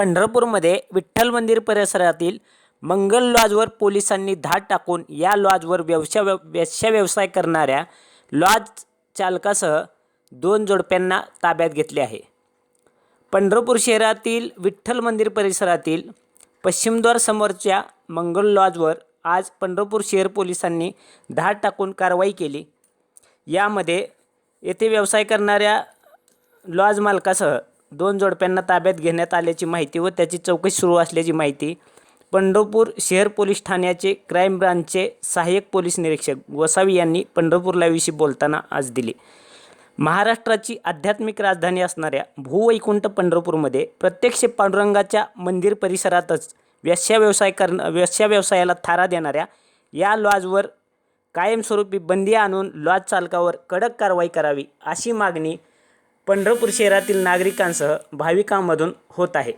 पंढरपूरमध्ये विठ्ठल मंदिर परिसरातील मंगल लॉजवर पोलिसांनी धाड टाकून या लॉजवर व्यवसाय व्यवसाय व्यवसाय करणाऱ्या लॉज चालकासह दोन जोडप्यांना ताब्यात घेतले आहे. पंढरपूर शहरातील विठ्ठल मंदिर परिसरातील पश्चिमद्वार समोरच्या मंगल लॉजवर आज पंढरपूर शहर पोलिसांनी धाड टाकून कारवाई केली. यामध्ये येथे व्यवसाय करणाऱ्या लॉज मालकासह दोन जोडप्यांना ताब्यात घेण्यात आल्याची माहिती व त्याची चौकशी सुरू असल्याची माहिती. पंढरपूर शहर पोलीस ठाण्याचे क्राईम ब्रांचचे सहाय्यक पोलीस निरीक्षक गोसावी यांनी पंढरपूरलाविषयी बोलताना आज दिली. महाराष्ट्राची आध्यात्मिक राजधानी असणाऱ्या भूवैकुंठ पंढरपूरमध्ये प्रत्यक्ष पांडुरंगाच्या मंदिर परिसरातच व्यस्या व्यवसाय करणं व्यस्या व्यवसायाला थारा देणाऱ्या या लॉजवर कायमस्वरूपी बंदी आणून लॉज चालकावर कडक कारवाई करावी अशी मागणी पंढरपूर शहरातील नागरिकांसह भाविकांमधून होत आहे.